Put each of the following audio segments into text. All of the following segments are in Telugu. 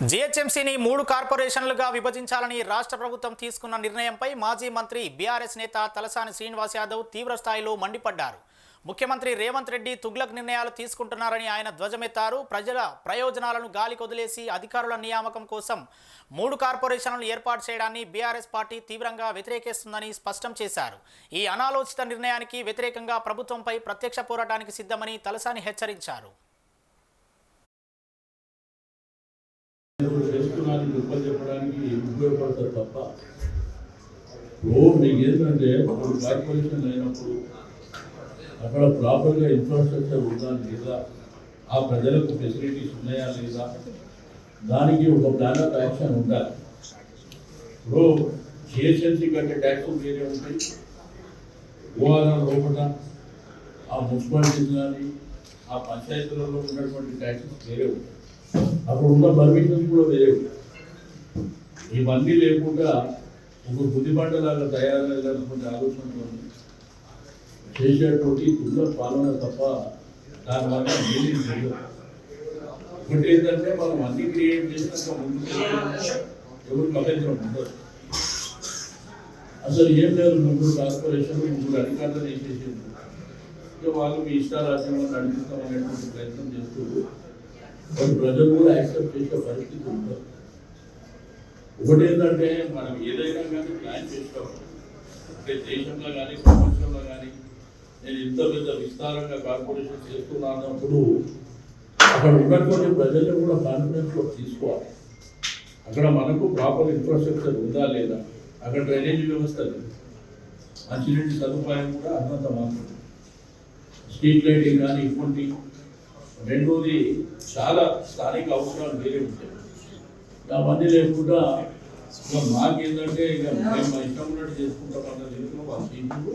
జీహెచ్ఎంసీని మూడు కార్పొరేషన్లుగా విభజించాలని రాష్ట్ర ప్రభుత్వం తీసుకున్న నిర్ణయంపై మాజీ మంత్రి బీఆర్ఎస్ నేత తలసాని శ్రీనివాస్ యాదవ్ తీవ్ర స్థాయిలో మండిపడ్డారు. ముఖ్యమంత్రి రేవంత్ రెడ్డి తుగ్లక్ నిర్ణయాలు తీసుకుంటున్నారని ఆయన ధ్వజమెత్తారు. ప్రజల ప్రయోజనాలను గాలి కొదిలేసి అధికారుల నియామకం కోసం మూడు కార్పొరేషన్లను ఏర్పాటు చేయడాన్ని బీఆర్ఎస్ పార్టీ తీవ్రంగా వ్యతిరేకిస్తుందని స్పష్టం చేశారు. ఈ అనాలోచిత నిర్ణయానికి వ్యతిరేకంగా ప్రభుత్వంపై ప్రత్యక్ష పోరాటానికి సిద్ధమని తలసాని హెచ్చరించారు. చేసుకున్నానికి గొప్పలు చెప్పడానికి ఉపయోగపడతారు తప్ప ఓ మీకు ఏంటంటే ఇప్పుడు కార్పొరేషన్ అయినప్పుడు అక్కడ ప్రాపర్గా ఇన్ఫ్రాస్ట్రక్చర్ ఉందా లేదా ఆ ప్రజలకు ఫెసిలిటీస్ ఉన్నాయా లేదా దానికి ఒక ప్లాన్ ఆఫ్ యాక్షన్ ఉండాలి ఇప్పుడు జిహెచ్ఎంసీ కట్టే ట్యాక్స్ వేరే ఉంటాయి ఓఆర్ఆర్ లోపల ఆ మున్సిపాలిటీస్ కానీ ఆ పంచాయతీలలో ఉన్నటువంటి ట్యాక్సెస్ వేరే ఉంటాయి అక్కడ ఉన్న పర్మిషన్స్ కూడా వేరే ఇవన్నీ లేకుండా ఒక బుద్ధిమండలాగా తయారయ్యేటటువంటి ఆలోచనతో చేసేటువంటి కుల పాలన తప్ప దానివల్ల ఏమీ లేదు. ఒకటి ఏంటంటే మనం అన్ని క్రియేట్ చేసినాక ముందు ఎవరు కలెక్టర్ ఉండదు అసలు ఏం లేదు ముగ్గురు కార్పొరేషన్ ముగ్గురు అధికారులు వేసేసింది వాళ్ళు మీ ఇష్టారాజ్యంలో నడిపిస్తామనేటువంటి ప్రయత్నం చేస్తూ ప్రజలు కూడా యాక్సెప్ట్ చేసే పరిస్థితి ఉంటుంది ఒకటి ఏంటంటే మనం ఏదైనా కానీ ప్లాన్ చేస్తాం. అంటే దేశంలో కానీ ప్రపంచంలో కానీ నేను ఇంత పెద్ద విస్తారంగా కార్పొరేషన్ చేస్తున్నానప్పుడు అక్కడ ఉన్నటువంటి ప్రజలు కూడా కాన్ఫిడెన్స్లో తీసుకోవాలి. అక్కడ మనకు ప్రాపర్ ఇన్ఫ్రాస్ట్రక్చర్ ఉందా లేదా? అక్కడ డ్రైనేజ్ వ్యవస్థ లేదు. మంచినీటి సదుపాయం కూడా అంతంత మాత్రం. స్ట్రీట్ లైటింగ్ కానీ ఇటువంటి రెండోది చాలా స్థానిక అవసరాలు వేరే ఉంటాయి. అవన్నీ లేకుండా ఇక మాకేంటంటే ఇక మేము మా ఇష్టం ఉన్నట్టు చేసుకుంటాం అన్న దీంట్లో వాళ్ళు తీసుకు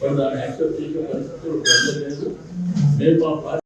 వాళ్ళు దాన్ని యాక్సెప్ట్ చేసే పరిస్థితులు లేదు. మేము మా